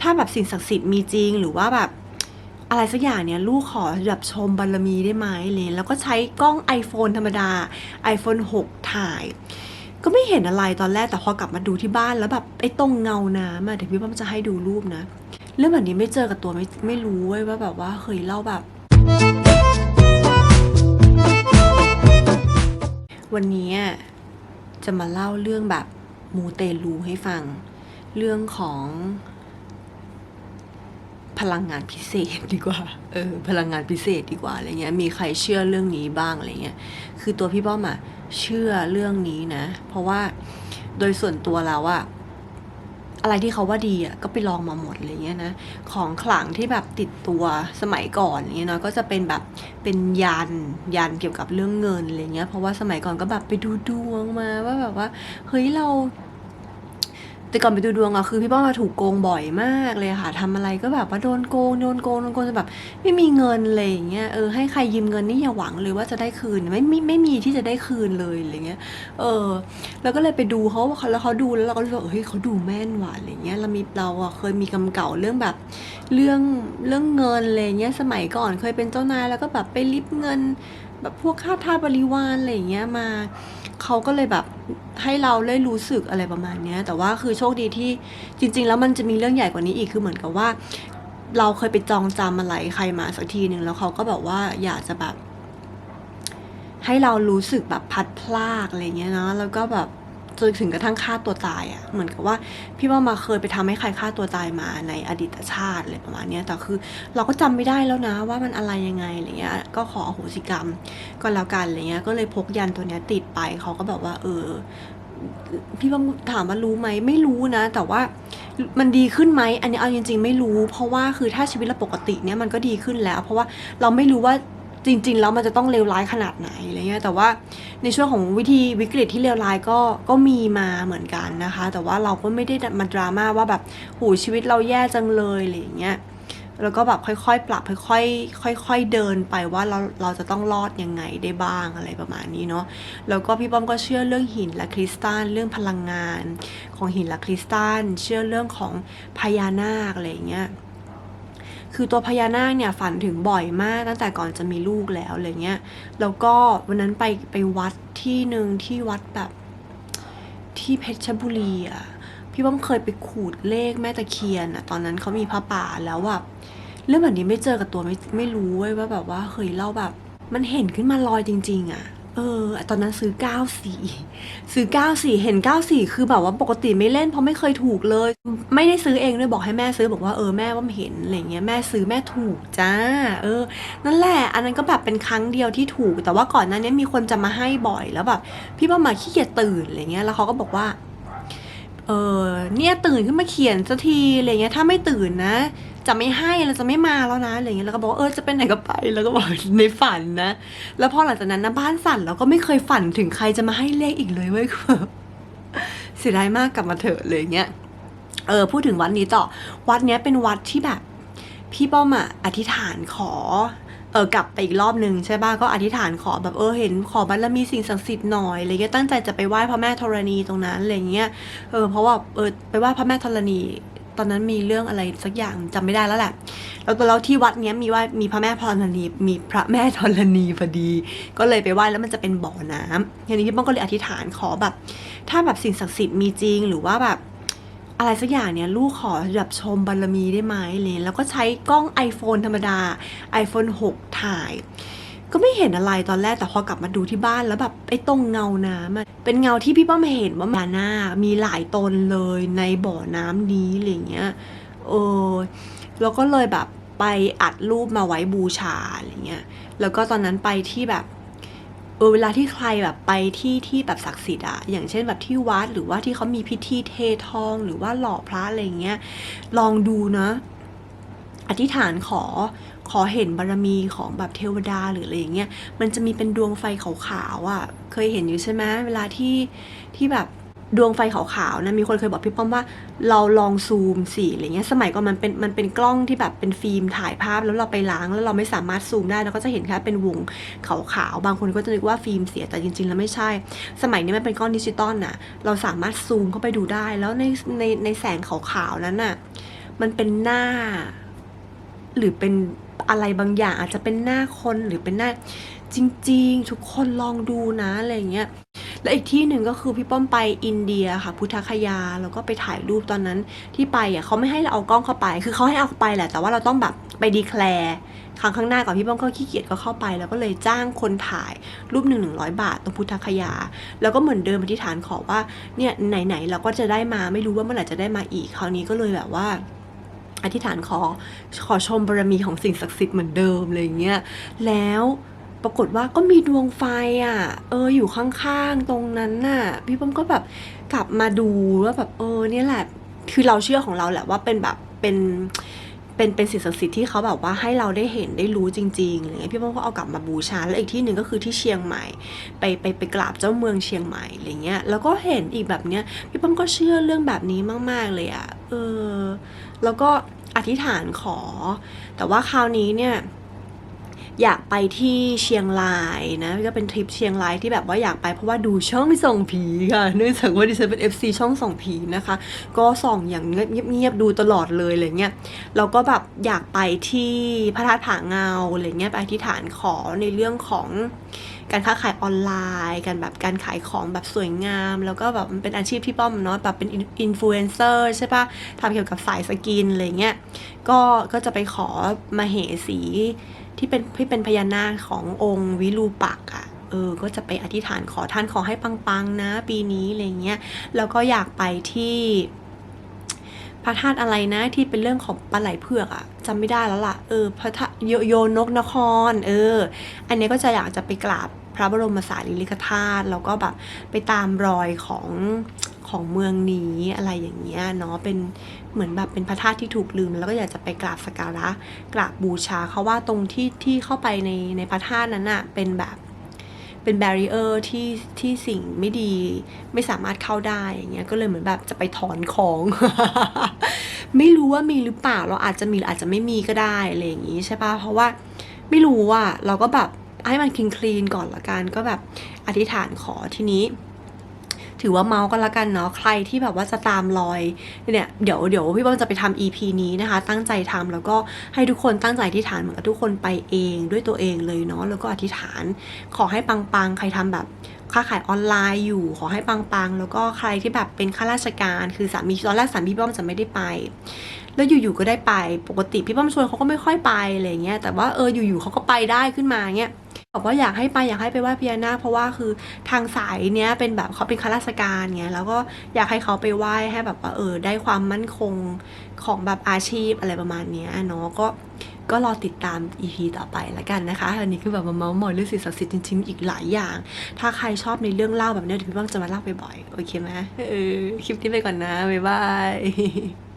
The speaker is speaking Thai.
ถ้าแบบสิ่งศักดิ์สิทธิ์มีจริงหรือว่าแบบอะไรสักอย่างเนี่ยลูกขอแบบชมบารมีได้ไหมเลยแล้วก็ใช้กล้อง iPhone ธรรมดา iPhone 6 ถ่าย ก็ไม่เห็นอะไรตอนแรกแต่พอกลับมาดูที่บ้านแล้วแบบไอ้ตรงเงาน้ำอะเดี๋ยวพี่ป้อมจะให้ดูรูปนะ เรื่องแบบนี้ไม่เจอกับตัวไม่ไม่รู้เว้ยว่าแบบว่าเคยเล่าแบบ วันนี้จะมาเล่าเรื่องแบบมูเตลูให้ฟัง เรื่องของ พลังงานพิเศษดีกว่า เออ พลังงานพิเศษดีกว่าอะไรเงี้ย มีใครเชื่อเรื่องนี้บ้างอะไรเงี้ย คือตัวพี่ป้อมอะเชื่อเรื่องนี้นะ เพราะว่าโดยส่วนตัวแล้วอะอะไรที่เขาว่าดีอะก็ไปลองมาหมดอะไรเงี้ยนะ ของขลังที่แบบติดตัวสมัยก่อนอย่างเงี้ยเนาะก็จะเป็นแบบเป็นยันยันเกี่ยวกับเรื่องเงินอะไรเงี้ยเพราะว่าสมัยก่อนก็แบบไปดูดวงมาว่าแบบว่าเฮ้ยเรา แต่ก่อนไปดูดวงอะคือพี่ป้อมมาถูกโกงบ่อยมากเลยค่ะทำอะไรก็แบบว่าโดนโกงโดนโกงโดนโกงจนแบบ ไม่มีเงินอะไรอย่างเงี้ยเออให้ใครยืมเงินนี่อย่าหวังเลยว่าจะได้คืนไม่ไม่ไม่มีที่จะได้คืนเลยอะไรเงี้ยเออ แล้วก็เลยไปดูเขาแล้วเขาดูแล้วเราก็รู้สึกเฮ้ยเขาดูแม่นว่ะอะไรเงี้ยเรามีเราอะเคยมีกำเก่าเรื่องแบบ เรื่องเรื่องเงินอะไรเงี้ยสมัยก่อนเคยเป็นเจ้านายแล้วก็แบบไปริบเงิน แบบพวกค่าทาบริวารอะไรอย่างเงี้ยมาเขาก็เลยแบบให้เราได้รู้สึกอะไรประมาณเนี้ยแต่ว่าคือโชคดีที่จริง ๆ แล้วมันจะมีเรื่องใหญ่กว่านี้อีกคือเหมือนกับว่า เราเคยไปจองจำอะไรใครมาสักทีหนึ่งแล้วเขาก็แบบว่าอยากจะแบบ ให้เรารู้สึกแบบพัดพลากอะไรเงี้ยเนาะแล้วก็แบบ จนถึงกระทั่งฆ่าตัวตายอะ่ะเหมือนกับว่าพี่ว่ามาเคยไปทำให้ใครฆ่าตัวตายมาในอดีตชาติอะไรประมาณนี้แต่คือเราก็จำไม่ได้แล้วนะว่ามันอะไรยังไงอะไรเงี้ยก็ขออโหสิกรรมก็แล้วกันอะไรเงี้ยก็เลยพกยันตัวเนี้ยติดไปเขาก็แบบว่า เออพี่ว่าถามว่ารู้ไหมไม่รู้นะ แต่ว่ามันดีขึ้นไหมอันนี้เอาจริง ๆ ไม่รู้ เพราะว่าคือถ้าชีวิตเราปกติเนี่ยมันก็ดีขึ้นแล้ว เพราะว่าเราไม่รู้ว่า จริง ๆ แล้วมันจะต้องเลวร้ายขนาดไหนอะไรเงี้ยแต่ว่าในช่วงของวิธีวิกฤตที่เลวร้ายก็ก็มีมาเหมือนกันนะคะ แต่ว่าเราก็ไม่ได้มาดราม่าว่าแบบโหชีวิตเราแย่จังเลยอะไรอย่างเงี้ยแล้วก็แบบค่อยๆ ปรับค่อยๆค่อยๆเดินไปว่าเราเราจะต้องรอดยังไงได้บ้างอะไรประมาณนี้เนาะแล้วก็พี่ป้อมก็เชื่อเรื่องหินและคริสตัลเรื่องพลังงาน ของหินและคริสตัลเชื่อเรื่องของพญานาคอะไรอย่างเงี้ย คือตัวพญานาคเนี่ยฝันถึงบ่อยมากตั้งแต่ก่อนจะมีลูกแล้วอะไรเงี้ย แล้วก็วันนั้นไปไปวัดที่หนึ่งที่วัดแบบที่เพชรบุรีอะ พี่ป้อมเคยไปขูดเลขแม่ตะเคียนอะ ตอนนั้นเขามีพระป่าแล้วแบบเรื่องแบบนี้ไม่เจอกับตัวไม่ไม่รู้เว้ยว่าแบบว่าเคยเล่าแบบ มันเห็นขึ้นมาลอยจริง ๆ อะ เออ ตอนนั้นซื้อ94ซื้อ94เห็น94คือแบบว่าปกติไม่เล่นเพราะไม่เคยถูกเลย ไม่ได้ซื้อเองด้วยบอกให้แม่ซื้อบอกว่าเออแม่ว่าเห็นอะไรเงี้ยแม่ซื้อแม่ถูกจ้า เออ นั่นแหละ อันนั้นก็แบบเป็นครั้งเดียวที่ถูก แต่ว่าก่อนหน้านี้มีคนจะมาให้บ่อยแล้วแบบพี่ป้ามาขี้เกียจตื่นอะไรเงี้ยแล้วเขาก็บอกว่าเออเนี่ยตื่นขึ้นมาเขียนสักทีอะไรเงี้ยถ้าไม่ตื่นนะ จะไม่ให้เราจะไม่มาแล้วนะอะไรเงี้ยแล้วก็บอกเออจะไปไหนก็ไป แล้วก็บอกในฝันนะ แล้วพอหลังจากนั้นนะบ้านสั่นเราก็ไม่เคยฝันถึงใครจะมาให้เลขอีกเลยเว้ยคือเสียดายมากกลับมาเถอะเลยเงี้ยเออพูดถึงวัดนี้ต่อ วัดเนี้ยเป็นวัดที่แบบ พี่ป้อมอะอธิษฐานขอเออกลับไปอีกรอบหนึ่งใช่ป่ะก็อธิษฐานขอแบบเออเห็นขอบารมีสิ่งศักดิ์สิทธิ์หน่อยอะไรเงี้ยตั้งใจจะไปไหว้พระแม่ธรณีตรงนั้นอะไรเงี้ยเออเพราะว่าเออไปไหว้พระแม่ธรณี ตอนนั้นมีเรื่องอะไรสักอย่างจำไม่ได้แล้วแหละแล้วตัวแล้วที่วัดเนี้ยมีว่ามีพระแม่ธรณีมีพระแม่ธรณีพอดี ก็เลยไปไหว้แล้วมันจะเป็นบ่อน้ำทีนี้พี่ป้องก็เลยอธิษฐานขอแบบ ถ้าแบบสิ่งศักดิ์สิทธิ์มีจริงหรือว่าแบบอะไรสักอย่างเนี่ยลูกขอแบบชมบารมีได้ไหมเลยแล้วก็ใช้กล้อง iPhone ธรรมดา iPhone 6 ถ่าย ก็ไม่เห็นอะไรตอนแรกแต่พอกลับมาดูที่บ้านแล้วแบบไอ้ตรงเงาน้ำอะเป็นเงาที่พี่ป้อมเห็นว่ามาหน้ามีหลายตนเลยในบ่อน้ำนี้อะไรเงี้ยเออแล้วก็เลยแบบไปอัดรูปมาไว้บูชาอะไรเงี้ยแล้วก็ตอนนั้นไปที่แบบเออเวลาที่ใครแบบไปที่ที่แบบศักดิ์สิทธิ์อะอย่างเช่นแบบที่วัดหรือว่าที่เขามีพิธีเททองหรือว่าหล่อพระอะไรเงี้ย ลองดูนะ อธิษฐานขอ ขอเห็นบารมีของแบบเทวดาหรืออะไรอย่างเงี้ยมันจะมีเป็นดวงไฟขาวๆอะ่ะเคยเห็นอยู่ใช่ไหมเวลาที่ที่แบบดวงไฟขาวๆนะมีคนเคยบอกพี่ป้อมว่าเราลองซูมสิอะไรเงี้ยสมัยก่อนมันเป็นมันเป็นกล้องที่แบบเป็นฟิล์มถ่ายภาพแล้วเราไปล้างแล้วเราไม่สามารถซูมได้เราก็จะเห็นแค่เป็นวงขาวๆบางคนก็จะนึกว่าฟิล์มเสียแต่จริงๆ แล้วไม่ใช่ สมัยนี้มันเป็นกล้องดิจิตอลน่ะเราสามารถซูมเข้าไปดูได้ แล้วในในในแสงขาวๆนั้นน่ะมันเป็นหน้า หรือเป็น อะไรบางอย่างอาจจะเป็นหน้าคนหรือเป็นหน้าจริง ๆ ทุกคนลองดูนะอะไรเงี้ยและอีกที่หนึ่งก็คือพี่ป้อมไปอินเดียค่ะ พุทธคยาแล้วก็ไปถ่ายรูปตอนนั้นที่ไปอะเขาไม่ให้เราเอากล้องเข้าไป คือเขาให้เอาไปแหละ แต่ว่าเราต้องแบบไปดีแคลร์ครั้งข้างหน้าก่อนพี่ป้อมก็ขี้เกียจก็เข้าไป แล้วก็เลยจ้างคนถ่ายรูปหนึ่งหนึ่งร้อยบาทตรงพุทธคยา แล้วก็เหมือนเดิมอธิษฐานขอว่าเนี่ยไหนๆเราก็จะได้มาไม่รู้ว่าเมื่อไหร่จะได้มาอีกคราวนี้ก็เลยแบบว่า อธิษฐานขอขอชมบารมีของสิ่งศักดิ์สิทธิ์เหมือนเดิมอะไรอย่างเงี้ยแล้วปรากฏว่าก็มีดวงไฟอะ เอออยู่ข้างๆตรงนั้นน่ะ พี่ป้อมก็แบบกลับมาดูว่าแบบเออเนี่ยแหละคือเราเชื่อของเราแหละว่าเป็นแบบเป็นเป็นเป็นสิ่งศักดิ์สิทธิ์ที่เขาแบบว่าให้เราได้เห็นได้รู้จริงๆอะไรเงี้ยพี่ป้อมก็เอากลับมาบูชาแล้วอีกที่หนึ่งก็คือที่เชียงใหม่ ไปไปไปกราบเจ้าเมืองเชียงใหม่อะไรเงี้ยแล้วก็เห็นอีกแบบเนี้ยพี่ป้อมก็เชื่อเรื่องแบบนี้มาก ๆเลยอะ เออ แล้วก็อธิษฐานขอ แต่ว่าคราวนี้เนี่ยอยากไปที่เชียงรายนะก็เป็นทริปเชียงรายที่แบบว่าอยากไปเพราะว่าดูช่องส่องผีค่ะเนื่องจากว่าดิฉันเป็น FC ช่องส่องผีนะคะ ก็ส่องอย่างเงียบๆดูตลอดเลยอะไรเงี้ยแล้วก็แบบอยากไปที่พระธาตุผาเงาอะไรเงี้ยไปอธิษฐานขอในเรื่องของ การค้าขายออนไลน์การแบบการขายของแบบสวยงาม แล้วก็แบบมันเป็นอาชีพที่ป้อมเนาะแบบเป็นอินฟลูเอนเซอร์ใช่ปะทำเกี่ยวกับสายสกินอะไรเงี้ยก็ก็จะไปขอมาเหสีที่เป็นที่เป็นพญานาคขององค์วิรูปักษ์อะเออ ก็จะไปอธิษฐานขอท่านขอให้ปังๆนะ ปีนี้อะไรเงี้ย แล้วก็อยากไปที่ พระธาตุอะไรนะที่เป็นเรื่องของปลาไหลเผือกอะจำไม่ได้แล้วล่ะ เออพระธาตุโยโยนกนคร เออ อันนี้ก็จะอยากจะไปกราบพระบรมสารีริกธาตุแล้วก็แบบไปตามรอยของของเมืองนี้อะไรอย่างเงี้ยเนาะเป็นเหมือนแบบเป็นพระธาตุที่ถูกลืม แล้วก็อยากจะไปกราบสักการะกราบบูชาเขาว่าตรงที่ที่เข้าไปในในพระธาตุนั้นอะเป็นแบบ เป็นแบรีเออร์ที่ที่สิ่งไม่ดีไม่สามารถเข้าได้อย่างเงี้ยก็เลยเหมือนแบบจะไปถอนของ ไม่รู้ว่ามีหรือเปล่าเราอาจจะมีอาจจะไม่มีก็ได้อะไรอย่างงี้ใช่ปะเพราะว่าไม่รู้อะเราก็แบบให้มันคลีนคลีนก่อนละกันก็แบบอธิษฐานขอทีนี้ ถือว่าเมาส์กันละกันเนาะใครที่แบบว่าจะตามรอยเนี่ยเดี๋ยวเดี๋ยวพี่ป้อมจะไปทำ EP นี้นะคะ ตั้งใจทำแล้วก็ให้ทุกคนตั้งใจอธิษฐานเหมือนกับทุกคนไปเองด้วยตัวเองเลยเนาะแล้วก็อธิษฐานขอให้ปังๆ ใครทำแบบค้าขายออนไลน์อยู่ขอให้ปังๆ แล้วก็ใครที่แบบเป็นข้าราชการ คือสามีตอนแรกสามีพี่ป้อมจะไม่ได้ไป แล้วอยู่ๆก็ได้ไปปกติพี่ป้อมชวนเขาก็ไม่ค่อยไปอะไรเงี้ยแต่ว่าเอออยู่ๆเขาก็ไปได้ขึ้นมาเงี้ย บอกว่าอยากให้ไปอยากให้ไปไหว้พญานาคเพราะว่าคือทางสายเนี้ยเป็นแบบเขาเป็นข้าราชการเงี้ยแล้วก็อยากให้เขาไปไหว้ให้แบบว่าเออได้ความมั่นคงของแบบอาชีพอะไรประมาณเนี้ยเนาะก็ก็รอติดตาม EP ต่อไปละกันนะคะอันนี้คือแบบมาเมาส์มอยเรื่องสิ่งศักดิ์สิทธิ์จริงๆ อีกหลายอย่าง ถ้าใครชอบในเรื่องเล่าแบบเนี้ยเดี๋ยวพี่บ้างจะมาเล่าบ่อยๆ โอเคไหมเออ คลิปนี้ไปก่อนนะ บ๊ายบาย